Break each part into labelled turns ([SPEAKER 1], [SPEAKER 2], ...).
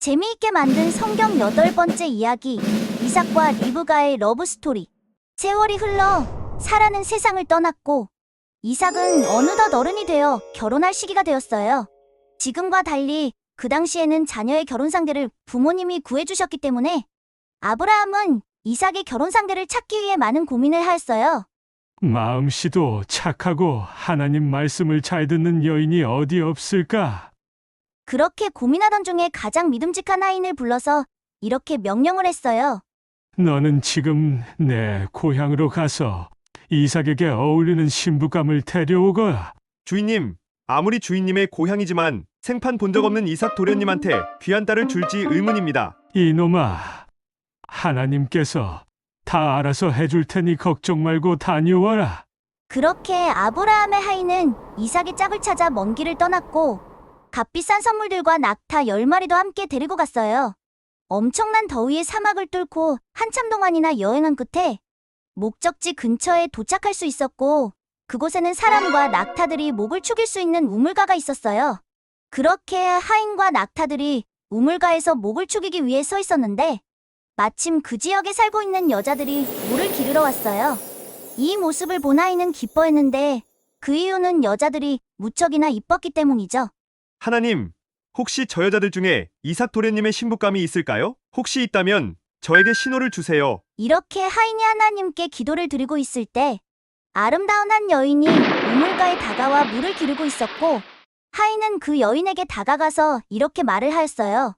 [SPEAKER 1] 재미있게 만든 성경 여덟 번째 이야기 이삭과 리브가의 러브 스토리. 세월이 흘러 사라는 세상을 떠났고 이삭은 어느덧 어른이 되어 결혼할 시기가 되었어요. 지금과 달리 그 당시에는 자녀의 결혼 상대를 부모님이 구해주셨기 때문에 아브라함은 이삭의 결혼 상대를 찾기 위해 많은 고민을 하였어요.
[SPEAKER 2] 마음씨도 착하고 하나님 말씀을 잘 듣는 여인이 어디 없을까?
[SPEAKER 1] 그렇게 고민하던 중에 가장 믿음직한 하인을 불러서 이렇게 명령을 했어요.
[SPEAKER 2] 너는 지금 내 고향으로 가서 이삭에게 어울리는 신부감을 데려오거라.
[SPEAKER 3] 주인님, 아무리 주인님의 고향이지만 생판 본 적 없는 이삭 도련님한테 귀한 딸을 줄지 의문입니다.
[SPEAKER 2] 이놈아, 하나님께서 다 알아서 해줄 테니 걱정 말고 다녀와라.
[SPEAKER 1] 그렇게 아브라함의 하인은 이삭의 짝을 찾아 먼 길을 떠났고 값비싼 선물들과 낙타 10마리도 함께 데리고 갔어요. 엄청난 더위의 사막을 뚫고 한참 동안이나 여행한 끝에 목적지 근처에 도착할 수 있었고 그곳에는 사람과 낙타들이 목을 축일 수 있는 우물가가 있었어요. 그렇게 하인과 낙타들이 우물가에서 목을 축이기 위해 서 있었는데 마침 그 지역에 살고 있는 여자들이 물을 기르러 왔어요. 이 모습을 본 아이는 기뻐했는데 그 이유는 여자들이 무척이나 이뻤기 때문이죠.
[SPEAKER 3] 하나님, 혹시 저 여자들 중에 이삭 도련님의 신부감이 있을까요? 혹시 있다면 저에게 신호를 주세요.
[SPEAKER 1] 이렇게 하인이 하나님께 기도를 드리고 있을 때 아름다운 한 여인이 우물가에 다가와 물을 기르고 있었고 하인은 그 여인에게 다가가서 이렇게 말을 하였어요.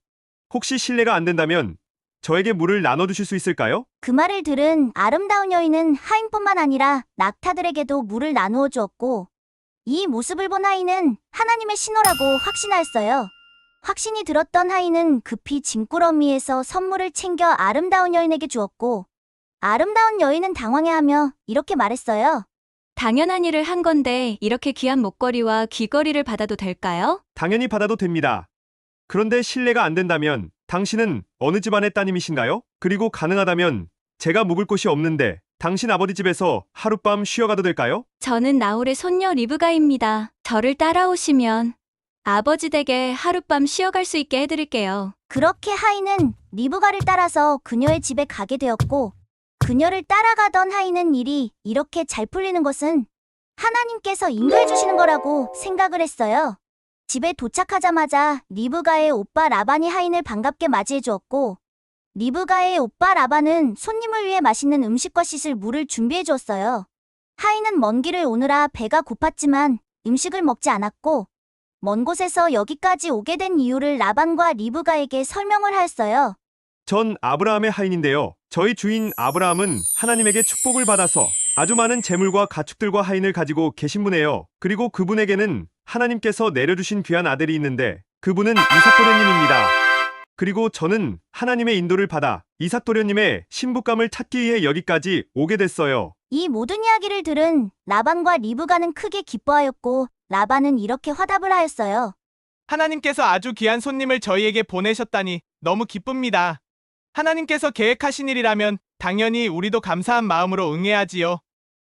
[SPEAKER 3] 혹시 실례가 안 된다면 저에게 물을 나눠 주실 수 있을까요?
[SPEAKER 1] 그 말을 들은 아름다운 여인은 하인뿐만 아니라 낙타들에게도 물을 나누어 주었고 이 모습을 본 하인은 하나님의 신호라고 확신하였어요. 확신이 들었던 하인은 급히 짐꾸러미에서 선물을 챙겨 아름다운 여인에게 주었고 아름다운 여인은 당황해하며 이렇게 말했어요.
[SPEAKER 4] 당연한 일을 한 건데 이렇게 귀한 목걸이와 귀걸이를 받아도 될까요?
[SPEAKER 3] 당연히 받아도 됩니다. 그런데 실례가 안 된다면 당신은 어느 집안의 따님이신가요? 그리고 가능하다면 제가 묵을 곳이 없는데 당신 아버지 집에서 하룻밤 쉬어가도 될까요?
[SPEAKER 4] 저는 나홀의 손녀 리브가입니다. 저를 따라오시면 아버지 댁에 하룻밤 쉬어갈 수 있게 해드릴게요.
[SPEAKER 1] 그렇게 하인은 리브가를 따라서 그녀의 집에 가게 되었고 그녀를 따라가던 하인은 일이 이렇게 잘 풀리는 것은 하나님께서 인도해 주시는 거라고 생각을 했어요. 집에 도착하자마자 리브가의 오빠 라반이 하인을 반갑게 맞이해 주었고 리브가의 오빠 라반은 손님을 위해 맛있는 음식과 씻을 물을 준비해 주었어요. 하인은 먼 길을 오느라 배가 고팠지만 음식을 먹지 않았고 먼 곳에서 여기까지 오게 된 이유를 라반과 리브가에게 설명을 하였어요.
[SPEAKER 3] 전 아브라함의 하인인데요. 저희 주인 아브라함은 하나님에게 축복을 받아서 아주 많은 재물과 가축들과 하인을 가지고 계신 분이에요. 그리고 그분에게는 하나님께서 내려주신 귀한 아들이 있는데 그분은 이삭도련님입니다. 그리고 저는 하나님의 인도를 받아 이삭도련님의 신부감을 찾기 위해 여기까지 오게 됐어요.
[SPEAKER 1] 이 모든 이야기를 들은 라반과 리브가는 크게 기뻐하였고 라반은 이렇게 화답을 하였어요.
[SPEAKER 5] 하나님께서 아주 귀한 손님을 저희에게 보내셨다니 너무 기쁩니다. 하나님께서 계획하신 일이라면 당연히 우리도 감사한 마음으로 응해야지요.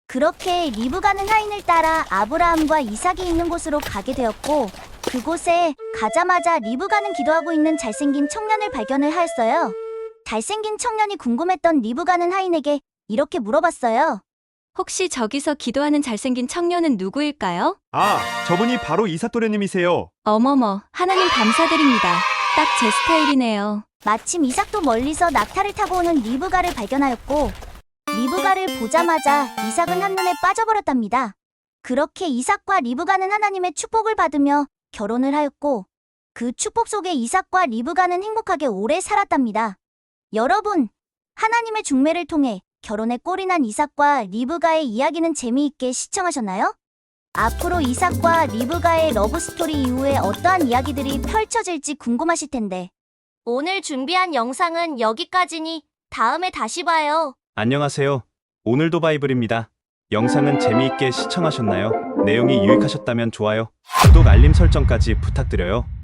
[SPEAKER 1] 그렇게 리브 가는 하인을 따라 아브라함과 이삭이 있는 곳으로 가게 되었고 그곳에 가자마자 리브 가는 기도하고 있는 잘생긴 청년을 발견을 하였어요. 잘생긴 청년이 궁금했던 리브 가는 하인에게 이렇게 물어봤어요.
[SPEAKER 4] 혹시 저기서 기도하는 잘생긴 청년은 누구일까요?
[SPEAKER 3] 아, 저분이 바로 이삭도련님이세요.
[SPEAKER 4] 어머머, 하나님 감사드립니다. 딱 제 스타일이네요.
[SPEAKER 1] 마침 이삭도 멀리서 낙타를 타고 오는 리브가를 발견하였고 리브가를 보자마자 이삭은 한눈에 빠져버렸답니다. 그렇게 이삭과 리브가는 하나님의 축복을 받으며 결혼을 하였고 그 축복 속에 이삭과 리브가는 행복하게 오래 살았답니다. 여러분, 하나님의 중매를 통해 결혼에 꼴이 난 이삭과 리브가의 이야기는 재미있게 시청하셨나요? 앞으로 이삭과 리브가의 러브스토리 이후에 어떠한 이야기들이 펼쳐질지 궁금하실 텐데 오늘 준비한 영상은 여기까지니 다음에 다시 봐요.
[SPEAKER 6] 안녕하세요. 오늘도 바이블입니다. 영상은 재미있게 시청하셨나요? 내용이 유익하셨다면 좋아요, 구독, 알림 설정까지 부탁드려요.